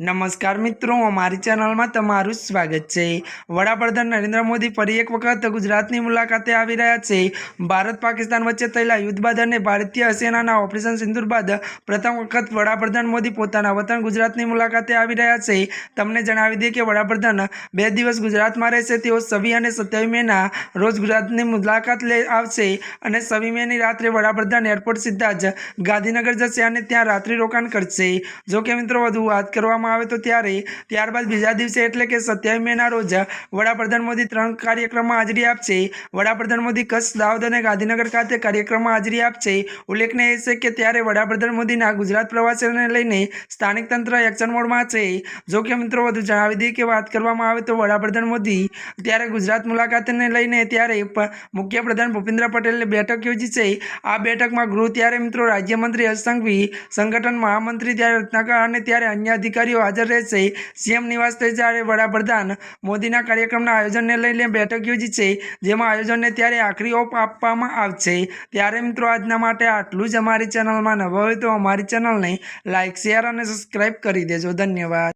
નમસ્કાર મિત્રો, અમારી ચેનલમાં તમારું સ્વાગત છે. વડાપ્રધાન નરેન્દ્ર મોદી ફરી એક વખત ગુજરાતની મુલાકાતે આવી રહ્યા છે. ભારત પાકિસ્તાન વચ્ચે થયેલા યુદ્ધ બાદ અને ભારતીય સેનાના ઓપરેશન સિંદુર બાદ પ્રથમ વખત વડાપ્રધાન મોદી પોતાના વતન ગુજરાતની મુલાકાતે આવી રહ્યા છે. તમને જણાવી દઈએ કે વડાપ્રધાન બે દિવસ ગુજરાતમાં રહેશે, તેઓ છવ્વી અને સત્યાવી મેના રોજ ગુજરાતની મુલાકાત લઈ આવશે અને છવ્વી મેની રાત્રે વડાપ્રધાન એરપોર્ટ સીધા જ ગાંધીનગર જશે અને ત્યાં રાત્રિ રોકાણ કરશે. જો કે મિત્રો, વધુ વાત કરવામાં આવે તો ત્યારે, ત્યારબાદ બીજા દિવસે એટલે કે સત્યાવીસ મેના રોજ વડાપ્રધાન મોદી ત્રણ કાર્યક્રમમાં હાજરી આપશે. વડાપ્રધાન મોદી કચ્છ દાહોદ અને ગાંધીનગર ખાતે કાર્યક્રમમાં હાજરી આપશે. ઉલ્લેખનીય છે કે ત્યારે વડાપ્રધાન મોદીના ગુજરાત પ્રવાસને લઈને સ્થાનિક તંત્ર એક્શન મોડમાં છે. જો કે મિત્રો વધુ જણાવી દઈએ કે વાત કરવામાં આવે તો વડાપ્રધાન મોદી ત્યારે ગુજરાત મુલાકાતને લઈને ત્યારે મુખ્યપ્રધાન ભૂપેન્દ્ર પટેલે બેઠક યોજી છે. આ બેઠકમાં ગૃહ ત્યારે મિત્રો રાજ્યમંત્રી હર્ષ સંઘવી, સંગઠન મહામંત્રી ત્યારે રત્નાકર અને ત્યારે અન્ય અધિકારીઓ હાજર રહેશે. સીએમ નિવાસ થઈ જ્યારે વડાપ્રધાન મોદીના કાર્યક્રમના આયોજનને લઈને બેઠક યોજી છે જેમાં આયોજનને ત્યારે આખરી ઓપ આપવામાં આવશે. ત્યારે મિત્રો, આજના માટે આટલું જ અમારી ચેનલમાં નવા હોય તો અમારી ચેનલને લાઇક શેર અને સબસ્ક્રાઈબ કરી દેજો. ધન્યવાદ.